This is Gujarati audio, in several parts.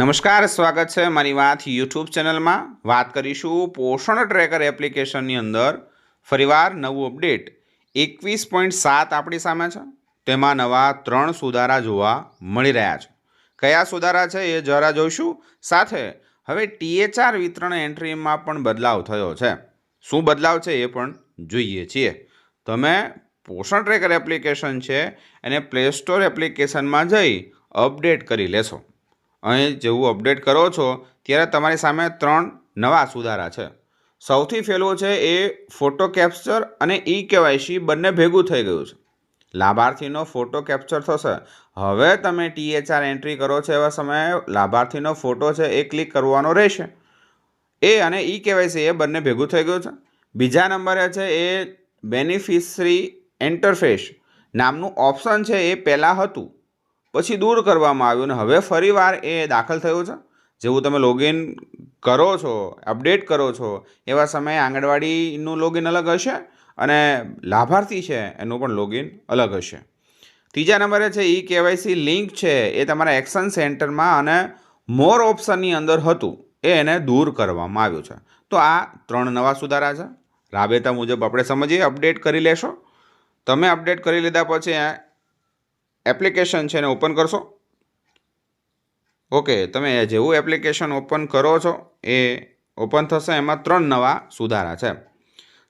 નમસ્કાર, સ્વાગત છે મારી વાત યુટ્યુબ ચેનલમાં. વાત કરીશું પોષણ ટ્રેકર એપ્લિકેશનની અંદર ફરીવાર નવું અપડેટ એકવીસ પોઈન્ટ સાત આપણી સામે છે. તેમાં નવા ત્રણ સુધારા જોવા મળી રહ્યા છે. કયા સુધારા છે એ જરા જોઈશું. સાથે હવે ટીએચઆર વિતરણ એન્ટ્રીમાં પણ બદલાવ થયો છે. શું બદલાવ છે એ પણ જોઈએ છીએ. તમે પોષણ ટ્રેકર એપ્લિકેશન છે એને પ્લે સ્ટોર એપ્લિકેશનમાં જઈ અપડેટ કરી લેશો. અહીં જેવું અપડેટ કરો છો, ત્યારે તમારી સામે ત્રણ નવા સુધારા છે. સૌથી પહેલો છે એ ફોટો કેપ્ચર અને ઈ કેવાયસી બંને ભેગું થઈ ગયું છે. લાભાર્થીનો ફોટો કેપ્ચર થશે. હવે તમે ટીએચઆર એન્ટ્રી કરો છો એવા સમયે લાભાર્થીનો ફોટો છે એ ક્લિક કરવાનો રહેશે. એ અને ઈ કેવાયસી એ બંને ભેગું થઈ ગયું છે. બીજા નંબરે છે એ બેનિફિશરી એન્ટરફેસ નામનું ઓપ્શન છે એ પહેલાં હતું. પછી દૂર કરવામાં આવ્યું અને હવે ફરીવાર એ દાખલ થયું છે. જેવું તમે લોગિન કરો છો અપડેટ કરો છો, એવા સમયે આંગણવાડીનું લોગિન અલગ હશે અને લાભાર્થી છે એનું પણ લોગિન અલગ હશે. ત્રીજા નંબરે છે ઈ કેવાયસી લિંક છે એ તમારા એક્શન સેન્ટરમાં અને મોર ઓપ્શનની અંદર હતું. એ એને દૂર કરવામાં આવ્યું છે. તો આ ત્રણ નવા સુધારા છે. રાબેતા મુજબ આપણે સમજીએ અપડેટ કરી લેશો. તમે અપડેટ કરી લીધા પછી એપ્લિકેશન છે એને ઓપન કરશો? ઓકે, તમે જેવું એપ્લિકેશન ઓપન કરો છો, એ ઓપન થશે. એમાં ત્રણ નવા સુધારા છે.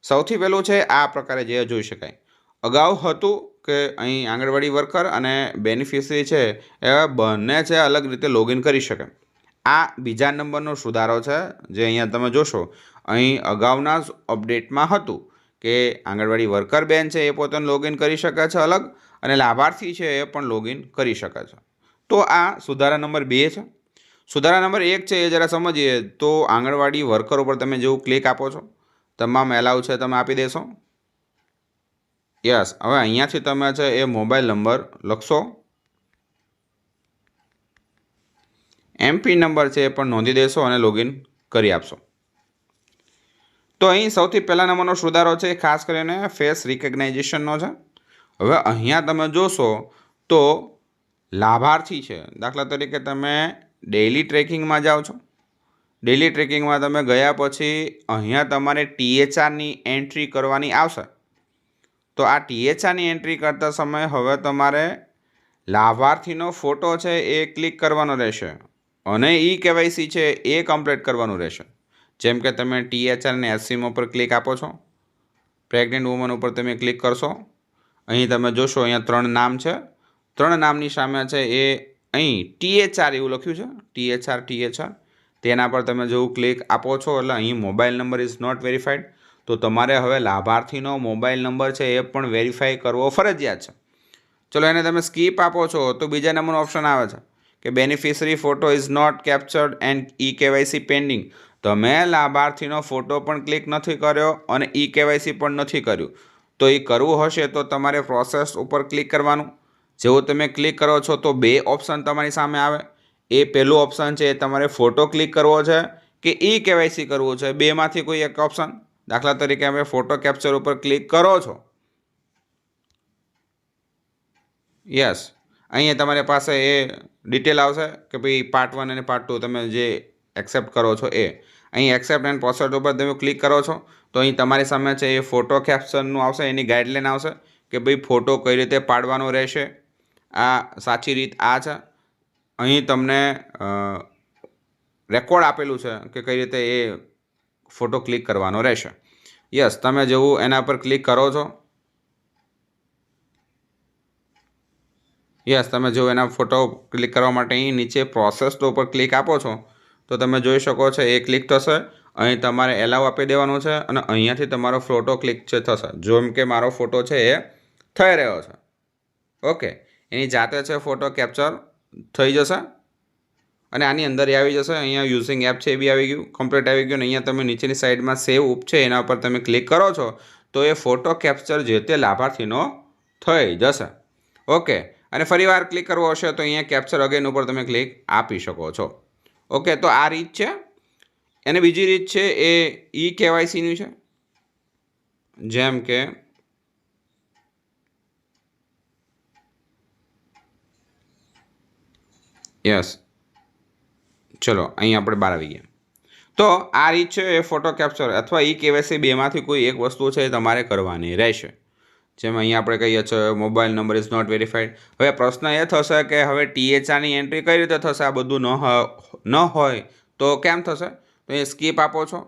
સૌથી પહેલું છે, આ પ્રકારે જે જોઈ શકાય. અગાઉ હતું કે અહીં આંગણવાડી વર્કર અને બેનિફિશરી છે, એ બંને છે અલગ રીતે લોગિન કરી શકે. આ બીજા નંબરનો સુધારો છે, જે અહીંયા તમે જોશો. અહીં અગાઉના અપડેટમાં હતું. કે આંગણવાડી વર્કર બેન છે એ પોતાનું લોગિન કરી શકે છે અલગ અને લાભાર્થી છે એ પણ લોગિન કરી શકે છે. તો આ સુધારા નંબર બે છે. સુધારા નંબર એક છે એ જરા સમજીએ તો આંગણવાડી વર્કર ઉપર તમે જેવું ક્લિક આપો છો, તમામ એલાઉ છે તમે આપી દેશો. યસ હવે અહીંયાથી તમે છે એ મોબાઈલ નંબર લખશો. એમપી નંબર છે એ પણ નોંધી દેશો અને લોગિન કરી આપશો. તો અહીં સૌથી પહેલા નંબરનો સુધારો છે, ખાસ કરીને ફેસ રિકગ્નાઇઝેશનનો છે. હવે અહીંયા તમે જોશો તો લાભાર્થી છે. દાખલા તરીકે તમે ડેઇલી ટ્રેકિંગમાં જાઓ છો. ડેઇલી ટ્રેકિંગમાં તમે ગયા પછી અહીંયા તમારે ટીએચઆરની એન્ટ્રી કરવાની આવશે. તો આ ટીએચઆરની એન્ટ્રી કરતા સમયે હવે તમારે લાભાર્થીનો ફોટો છે એ ક્લિક કરવાનો રહેશે. અને ઈ કેવાયસી છે એ કમ્પ્લીટ કરવાનું રહેશે. જેમ કે તમે ટીએચઆર અને એસસીમ ઉપર ક્લિક આપો છો પ્રેગ્નન્ટ વુમન ઉપર તમે ક્લિક કરશો, અહીં તમે જોશો અહીંયા ત્રણ નામ છે. ત્રણ નામની સામે છે એ અહીં ટીએચઆર એવું લખ્યું છે ટીએચઆર ટીએચઆર તેના પર તમે જેવું ક્લિક આપો છો, એટલે અહીં mobile number is not verified તો તમારે હવે લાભાર્થીનો મોબાઈલ નંબર છે એ પણ વેરીફાઈ કરવો ફરજિયાત છે. ચલો એને તમે સ્કીપ આપો છો, તો બીજા નંબરનો ઓપ્શન આવે છે કે beneficiary photo is not captured and e KYC pending તમે લાભાર્થીનો ફોટો પણ ક્લિક નથી કર્યો અને ઈ કેવાયસી પણ નથી કર્યું, તો એ કરવું હશે તો તમારે પ્રોસેસ ઉપર ક્લિક કરવાનું. જેવું તમે ક્લિક કરો છો તો બે ઓપ્શન તમારી સામે આવે. એ પહેલું ઓપ્શન છે એ તમારે ફોટો ક્લિક કરવો છે કે ઈ કેવાયસી કરવું છે? બેમાંથી કોઈ એક ઓપ્શન. દાખલા તરીકે અમે ફોટો કેપ્ચર ઉપર ક્લિક કરો છો. યસ. અહીંયા તમારી પાસે એ ડિટેલ આવશે કે ભાઈ પાર્ટ વન અને પાર્ટ ટુ તમે જે એક્સેપ્ટ કરો છો એ. અહીં એક્સેપ્ટ એન્ડ પોસ્ટ ઉપર તમે ક્લિક કરો છો, તો અહીં તમારી સામે છે એ ફોટો કેપ્શનનું આવશે, એની ગાઈડલાઇન આવશે કે ભાઈ ફોટો કઈ રીતે પાડવાનો રહેશે. આ સાચી રીત આ છે. અહીં તમને રેકોર્ડ આપેલું છે કે કઈ રીતે એ ફોટો ક્લિક કરવાનો રહેશે. યસ તમે જેવું એના પર ક્લિક કરો છો. યસ તમે જો એના ફોટો ક્લિક કરવા માટે અહીં નીચે પ્રોસેસ ઉપર ક્લિક આપો છો. તો તમે જોઈ શકો છો, એ ક્લિક થશે. અહીં તમારે એલાવ આપી દેવાનું છે અને અહીંયાથી તમારો ફોટો ક્લિક છે થશે. જેમ કે મારો ફોટો છે એ થઈ રહ્યો છે. ઓકે, એની જાતે છે ફોટો કેપ્ચર થઈ જશે. અને આની અંદર એ આવી જશે, અહીંયા યુઝિંગ એપ છે એ બી આવી ગયું, કમ્પ્લીટ આવી ગયું, અને અહીંયા તમે નીચેની સાઈડમાં સેવ ઉપ છે, એના ઉપર તમે ક્લિક કરો છો, તો એ ફોટો કેપ્ચર જે તે લાભાર્થીનો થઈ જશે. ઓકે, અને ફરી વાર ક્લિક કરવો હશે તો અહીંયા કેપ્ચર અગેન ઉપર તમે ક્લિક આપી શકો છો. ઓકે, તો આ રીત છે. એને બીજી રીત છે એ ઈ કેવાયસીની છે. જેમ કે યસ. ચલો, અહીં આપણે બહાર આવી ગયા. તો આ રીત છે એ ફોટો કેપ્ચર અથવા ઈ કેવાયસી બેમાંથી કોઈ એક વસ્તુ છે એ તમારે કરવાની રહેશે. જેમ અહીંયા આપણે કહીએ છીએ mobile number is not verified હવે પ્રશ્ન એ થશે કે હવે ટીએચઆરની એન્ટ્રી કઈ રીતે થશે? આ બધું ન ન હોય તો કેમ થશે? તો એ સ્કીપ આપો છો.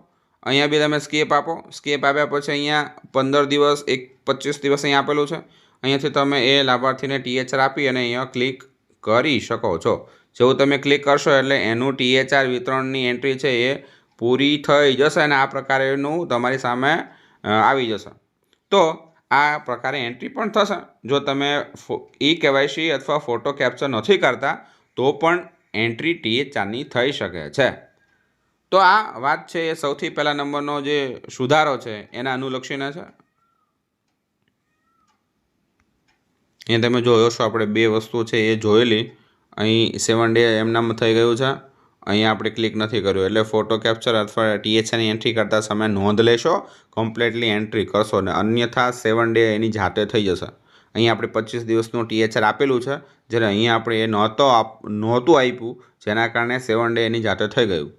અહીંયા બી તમે સ્કીપ આપો. સ્કીપ આપ્યા પછી અહીંયા પંદર દિવસ, એક પચીસ દિવસ અહીંયા આપેલું છે. અહીંયાથી તમે એ લાભાર્થીને ટીએચઆર આપી અને અહીંયા ક્લિક કરી શકો છો. જેવું તમે ક્લિક કરશો એટલે એનું ટીએચઆર વિતરણની એન્ટ્રી છે એ પૂરી થઈ જશે અને આ પ્રકારેનું તમારી સામે આવી જશે. તો આ પ્રકારે એન્ટ્રી પણ થશે. જો તમે ઈ કેવાયસી અથવા ફોટો કેપ્ચર નથી કરતા, તો પણ એન્ટ્રી ટીએચઆરની થઈ શકે છે. તો આ વાત છે એ સૌથી પહેલા નંબરનો જે સુધારો છે, એના અનુલક્ષીને છે. અહીંયા તમે જોયો છો આપણે બે વસ્તુ છે એ જોયેલી. અહીં સેવન ડે એમનામ થઈ ગયું છે. અહીંયા આપણે ક્લિક નથી કર્યું. એટલે ફોટો કેપ્ચર અથવા ટીએચએની એન્ટ્રી કરતા સમય નોંધ લેશો. કમ્પ્લીટલી એન્ટ્રી કરશો ને અન્યથા સેવન ડે એની જાતે થઈ જશે. અહીંયા આપણે પચીસ દિવસનું ટીએચઆર આપેલું છે. જ્યારે અહીંયા આપણે એ નહોતો આપ, નહોતું આપ્યું, જેના કારણે સેવન ડે એની જાતે થઈ ગયું.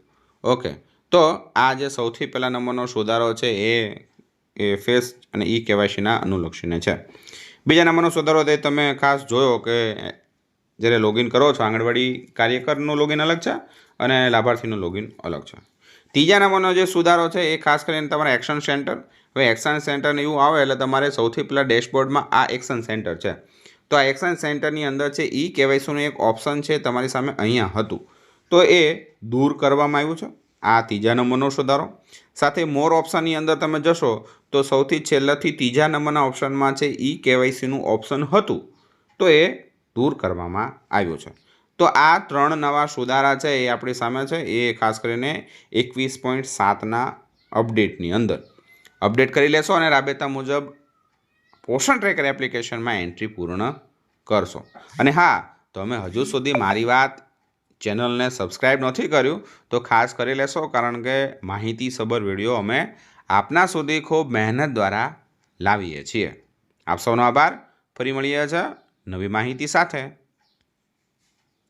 ઓકે તો આ જે સૌથી પહેલા નંબરનો સુધારો છે એ એ ફેસ અને ઈ કેવાયસીના અનુલક્ષીને છે. બીજા નંબરનો સુધારો તે તમે ખાસ જોયો કે જ્યારે લોગિન કરો છો, આંગણવાડી કાર્યકરનું લોગિન અલગ છે અને લાભાર્થીનું લોગિન અલગ છે. ત્રીજા નંબરનો જે સુધારો છે, એ ખાસ કરીને તમારા એક્શન સેન્ટર હવે એક્શન સેન્ટરને એવું આવે એટલે તમારે સૌથી પહેલાં ડેશબોર્ડમાં આ એક્શન સેન્ટર છે. તો આ એક્શન સેન્ટરની અંદર છે, ઈ કેવાયસીનું એક ઓપ્શન છે તમારી સામે અહીંયા હતું. તો એ દૂર કરવામાં આવ્યું છે. આ ત્રીજા નંબરનો સુધારો. સાથે મોર ઓપ્શનની અંદર તમે જશો, તો સૌથી છેલ્લાથી ત્રીજા નંબરના ઓપ્શનમાં છે, ઈ કેવાયસીનું ઓપ્શન હતું. તો એ દૂર કરવામાં આવ્યો છે. તો આ ત્રણ નવા સુધારા છે એ આપણી સામે છે. એ ખાસ કરીને એકવીસ પોઈન્ટ સાતના અપડેટની અંદર. અપડેટ કરી લેશો અને રાબેતા મુજબ પોષણ ટ્રેકર એપ્લિકેશનમાં એન્ટ્રી પૂર્ણ કરશો. અને હા, તમે હજુ સુધી મારી વાત ચેનલને સબસ્ક્રાઈબ નથી કર્યું, તો ખાસ કરી લેશો કારણ કે માહિતીસભર વીડિયો અમે આપના સુધી ખૂબ મહેનત દ્વારા લાવીએ છીએ. આપ સૌનો આભાર. ફરી મળીએ છીએ. નવી માહિતી સાથે